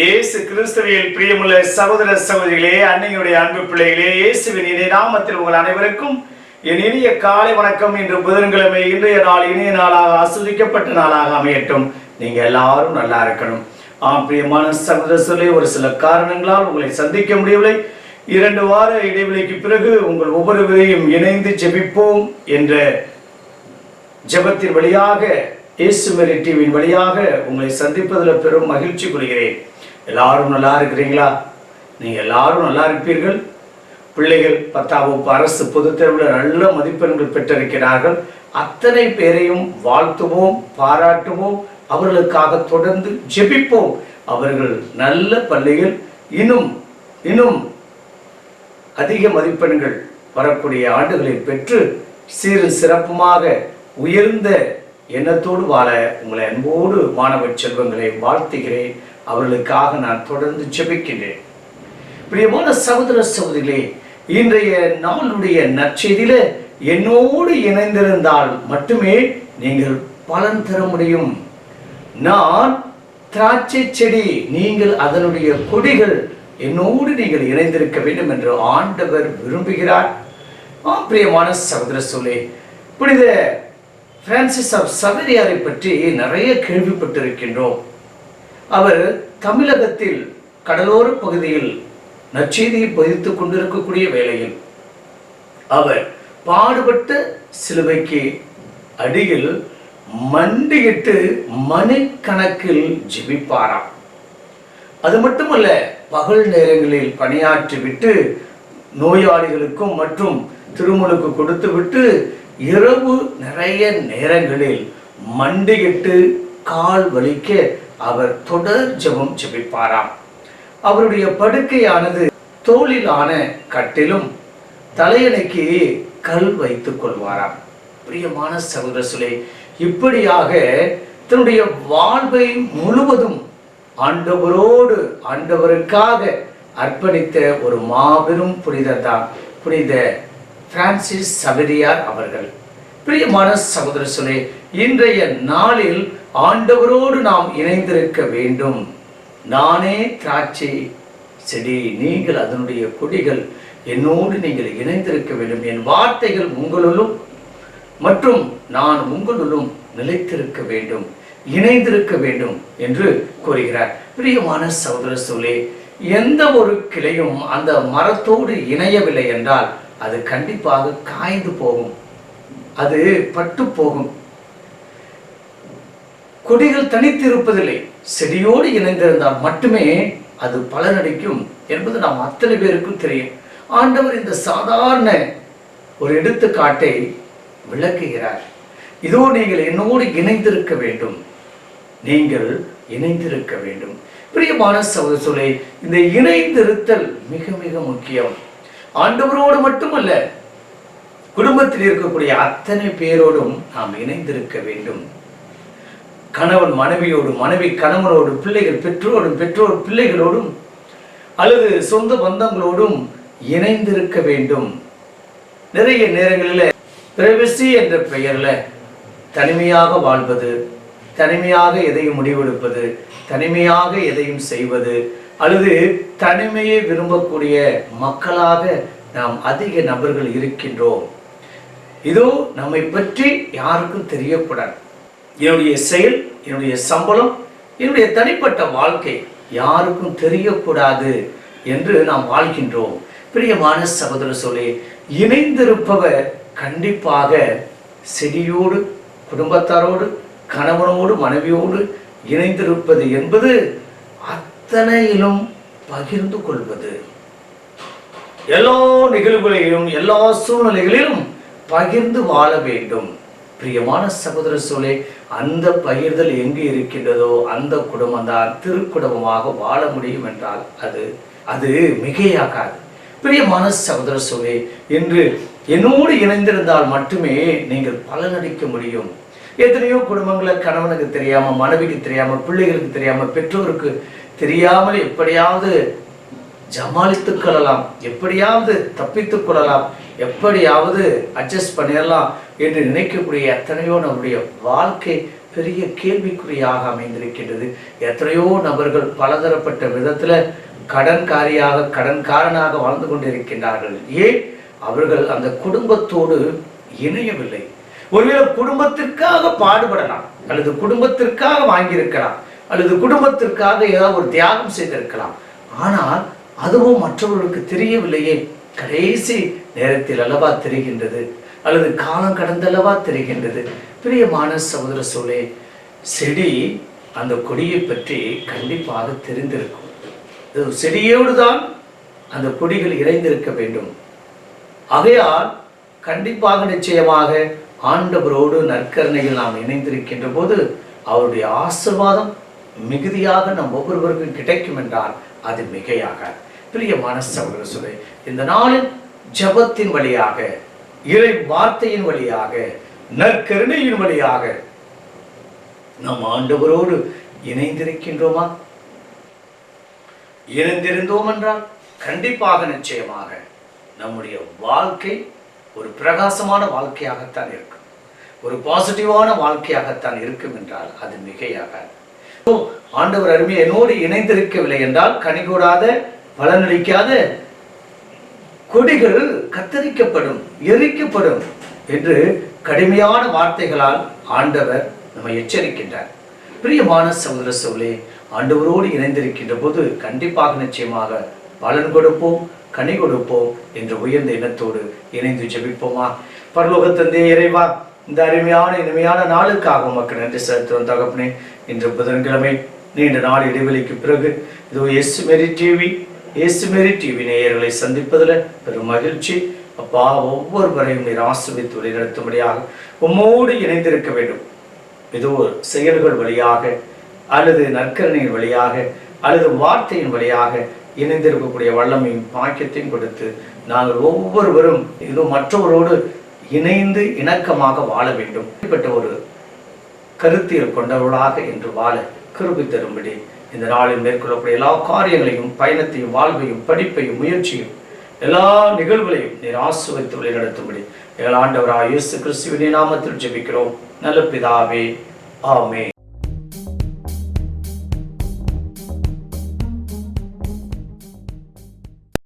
இயேசு கிறிஸ்துவில் பிரியமுள்ள சகோதர சகோதரிகளே அன்னையுடைய அன்பு பிள்ளைகளே இயேசுவின் இணைய நாமத்தில் உங்கள் அனைவருக்கும் என் இனிய காலை வணக்கம். இன்று புதன்கிழமை இன்றைய நாள் இனிய நாளாக ஆஸ்வதிக்கப்பட்ட நாளாக அமையட்டும். நீங்க எல்லாரும் நல்லா இருக்கணும். ஆம் பிரியமான சகோதர சொல்லி ஒரு சில காரணங்களால் உங்களை சந்திக்க முடியவில்லை. இரண்டு வார இடைவெளிக்கு பிறகு உங்கள் ஒவ்வொருவரையும் இணைந்து ஜெபிப்போம் என்ற ஜெபத்தின் வழியாக இயேசுமரி டிவியின் வழியாக உங்களை சந்திப்பதில் பெரும் மகிழ்ச்சி கொள்கிறேன். எல்லாரும் நல்லா இருக்கிறீங்களா? நீங்கள் எல்லாரும் நல்லா இருப்பீர்கள். பிள்ளைகள் பத்தாம் வகுப்பு அரசு பொதுத் தேர்வில் நல்ல மதிப்பெண்கள் பெற்றிருக்கிறார்கள். அத்தனை பேரையும் வாழ்த்துவோம் பாராட்டுவோம் அவர்களுக்காக தொடர்ந்து ஜெபிப்போம். அவர்கள் நல்ல பள்ளிகள் இன்னும் இன்னும் அதிக மதிப்பெண்கள் வரக்கூடிய ஆண்டுகளில் பெற்று சீரு சிறப்புமாக உயர்ந்த எண்ணத்தோடு வாழ? உங்களை அன்போடு மாணவ செல்வங்களை வாழ்த்துகிறேன். அவர்களுக்காக நான் தொடர்ந்து ஜெபிக்கின்றேன். பிரியமான சகோதர சகோதரிகளே இன்றைய நாளுடைய நற்செய்தியில என்னோடு இணைந்திருந்தால் மட்டுமே நீங்கள் பலன் தர முடியும். நான் திராட்சை செடி நீங்கள் அதனுடைய கொடிகள் என்னோடு நீங்கள் இணைந்திருக்க வேண்டும் என்று ஆண்டவர் விரும்புகிறார். ஆம் பிரியமான சகோதர சோழே புனித பிரான்சிஸ் ஆஃப் சவேரியாரை பற்றி நிறைய கேள்விப்பட்டிருக்கின்றோம். அவர் தமிழகத்தில் கடலோர பகுதியில் நற்செய்தியை பதித்துக் கொண்டிருக்கக்கூடிய வேளையில் அவர் பாடுபட்ட சிலுவைக்கு அடியில் மண்டியிட்டு மணிக்கணக்கில் ஜிபிப்பாராம் அது மட்டுமல்ல பகல் நேரங்களில் பணியாற்றி விட்டு நோயாளிகளுக்கும் மற்றும் திருமுழுக்கு கொடுத்து விட்டு இரவு நிறைய நேரங்களில் மண்டியிட்டு கால் வலிக்க அவர் தொடர் ஜெபம் ஜெபிப்பாராம். அவருடைய படுக்கையானது தோளிலான கட்டிலும் தலையணைக்கு கல் வைத்துக் கொள்வாராம். பிரியமான சகோதர சுலே இப்படியாக தன்னுடைய வாழ்வை முழுவதும் ஆண்டவரோடு ஆண்டவருக்காக அர்ப்பணித்த ஒரு மாபெரும் புனிதர் தான் புனித பிரான்சிஸ் சபரியார் அவர்கள். பிரியமான சகோதர சொல்லே இன்றைய நாளில் ஆண்டவரோடு நாம் இணைந்திருக்க வேண்டும். நானே திராட்சை செடி நீங்கள் அதனுடைய கொடிகள் என்னோடு நீங்கள் இணைந்திருக்க வேண்டும். என் வார்த்தைகள் உங்களுள்ளும் மற்றும் நான் உங்களுள்ளும் நிலைத்திருக்க வேண்டும் இணைந்திருக்க வேண்டும் என்று கூறுகிறார். பிரியமான சகோதர சொல்லே எந்த ஒரு கிளையும் அந்த மரத்தோடு இணையவில்லை என்றால் அது கண்டிப்பாக காய்ந்து போகும். அது பட்டு போகும். கொடிகள் தனித்து இருப்பதில்லை செடியோடு இணைந்திருந்தால் மட்டுமே அது பலனடிக்கும் என்பது நாம் அத்தனை பேருக்கும் தெரியும். ஆண்டவர் இந்த சாதாரண ஒரு எடுத்துக்காட்டை விளக்குகிறார். இதோ நீங்கள் என்னோடு இணைந்திருக்க வேண்டும். நீங்கள் இணைந்திருக்க வேண்டும். பிரியமான சகோதரே இந்த இணைந்திருத்தல் மிக மிக முக்கியம். ஆண்டவரோடு மட்டுமல்ல குடும்பத்தில் இருக்கக்கூடிய அத்தனை பேரோடும் நாம் இணைந்திருக்க வேண்டும். கணவன் மனைவியோடு மனைவி கணவனோடு பிள்ளைகள் பெற்றோரும் பெற்றோர் பிள்ளைகளோடும் அல்லது சொந்த பந்தங்களோடும் இணைந்திருக்க வேண்டும். நிறைய நேரங்களில் பிரைவசி என்ற பெயர்ல தனிமையாக வாழ்வது தனிமையாக எதையும் முடிவெடுப்பது தனிமையாக எதையும் செய்வது அல்லது தனிமையை விரும்பக்கூடிய மக்களாக நாம் அதிக நபர்கள் இருக்கின்றோம். இதோ நம்மை பற்றி யாருக்கும் தெரியக்கூடாது. என்னுடைய செயல் என்னுடைய சம்பளம் என்னுடைய தனிப்பட்ட வாழ்க்கை யாருக்கும் தெரியக்கூடாது என்று நாம் வாழ்கின்றோம். பிரியமான சகோதர சொல்லி இணைந்திருப்பவர் கண்டிப்பாக செடியோடு குடும்பத்தாரோடு கணவனோடு மனைவியோடு இணைந்திருப்பது என்பது அத்தனையிலும் பகிர்ந்து கொள்வது. எல்லா நிகழ்வுகளிலும் எல்லா சூழ்நிலைகளிலும் பகிர்ந்து வாழ வேண்டும். பிரியமான சகோதர சோலே அந்த பகிர்தல் எங்கு இருக்கின்றதோ அந்த குடும்பம் தான் திருக்குடும்பமாக வாழ முடியும் என்றால் அது அது மிகையாகாது. பிரியமான சகோதர சோலே என்று என்னோடு இணைந்திருந்தால் மட்டுமே நீங்கள் பலனளிக்க முடியும். எத்தனையோ குடும்பங்களை கணவனுக்கு தெரியாம மனைவிக்கு தெரியாம பிள்ளைகளுக்கு தெரியாம பெற்றோருக்கு தெரியாமல் எப்படியாவது ஜமாளித்துக் கொள்ளலாம் எப்படியாவது தப்பித்துக் கொள்ளலாம் எப்படியாவது அட்ஜஸ்ட் பண்ணிடலாம் என்று நினைக்கக்கூடிய எத்தனையோ நம்முடைய வாழ்க்கை பெரிய கேள்விக்குறியாக அமைந்திருக்கின்றது. எத்தனையோ நபர்கள் பலதரப்பட்ட விதத்தில் கடன்காரியாக கடன்காரனாக வாழ்ந்து கொண்டிருக்கின்றார்கள். ஏன்? அவர்கள் அந்த குடும்பத்தோடு இணையவில்லை. ஒருவேளை குடும்பத்திற்காக பாடுபடலாம் அல்லது குடும்பத்திற்காக வாங்கியிருக்கலாம். அல்லது குடும்பத்திற்காக ஏதாவது ஒரு தியாகம் செய்திருக்கலாம். ஆனால் அதுவும் மற்றவர்களுக்கு தெரியவில்லையே. கடைசி நேரத்தில் அல்லவா தெரிகின்றது? அல்லது காலம் கடந்தல்லவா தெரிகின்றது? பிரியமான சகோதர சோழே செடி அந்த கொடியை பற்றி கண்டிப்பாக தெரிந்திருக்கும். செடியோடு தான் அந்த கொடிகள் இணைந்திருக்க வேண்டும். ஆகையால் கண்டிப்பாக நிச்சயமாக ஆண்டவரோடு நற்கரணையில் நாம் இணைந்திருக்கின்ற போது அவருடைய ஆசிர்வாதம் மிகுதியாக நம் ஒவ்வொருவருக்கும் கிடைக்கும் என்றால் அது மிகையாக. பிரியமான சகோதர சொல்லை இந்த நாளில் ஜபத்தின் வழியாக இறை வார்த்தையின் வழியாக நற்கருணையின் வழியாக நம் ஆண்டவரோடு இணைந்திருக்கின்றோமா? இணைந்திருந்தோம் என்றால் கண்டிப்பாக நிச்சயமாக நம்முடைய வாழ்க்கை ஒரு பிரகாசமான வாழ்க்கையாகத்தான் இருக்கும். ஒரு பாசிட்டிவான வாழ்க்கையாகத்தான் இருக்கும் என்றால் அது மிகையாக ஆண்டவர் அருமை என்னோடு இணைந்திருக்கவில்லை என்றால் கனிகூடாத பலனளிக்காத கொடிகள் கத்தரிக்கப்படும் எரிக்கப்படும் என்று கடுமையான வார்த்தைகளால் ஆண்டவர் நம்மை எச்சரிக்கின்றார். பிரியமான சகோதர சோழே ஆண்டவரோடு இணைந்திருக்கின்ற போது கண்டிப்பாக நிச்சயமாக பலன் கொடுப்போம் கனி கொடுப்போம் என்ற உயர்ந்த இனத்தோடு இணைந்து ஜெபிப்போமா? பரலோகத்தந்தே இறைவா இந்த அருமையான இனிமையான நாளுக்காக உமக்கு நன்றி செலுத்துவோம் தகப்பனே. இன்று புதன்கிழமை நீண்ட நாள் இடைவெளிக்கு பிறகு இதோ எஸ் மெரி டிவி எஸ் மெரி டிவி நேயர்களை சந்திப்பதில் பெரும் மகிழ்ச்சி. அப்பா ஒவ்வொருவரையும் நீர் ஆசிர்வித்து வழிநடத்தும்படியாக உம்மோடு இணைந்திருக்க வேண்டும். ஏதோ செயல்கள் வழியாக அல்லது நற்கரணையின் வழியாக அல்லது வார்த்தையின் வழியாக இணைந்திருக்கக்கூடிய வல்லமையும் பாக்கியத்தையும் கொடுத்து நாங்கள் ஒவ்வொருவரும் இதோ மற்றவரோடு இணைந்து இணக்கமாக வாழ வேண்டும். இப்படிப்பட்ட ஒரு கருத்தியல் கொண்டவர்களாக என்று வாழ கிருபி தரும்படி இந்த நாளில் மேற்கொள்ளக்கூடிய எல்லா காரியங்களையும் பயணத்தையும் வாழ்வையும் படிப்பையும் முயற்சியும் எல்லா நிகழ்வுகளையும் நீர் ஆசுவைத்து வழிநடத்தும்படி எங்கள் ஆண்டவராக இயேசு கிறிஸ்துவின் நாமத்தில் ஜெபிக்கிறோம். நல்ல பிதாவே ஆமே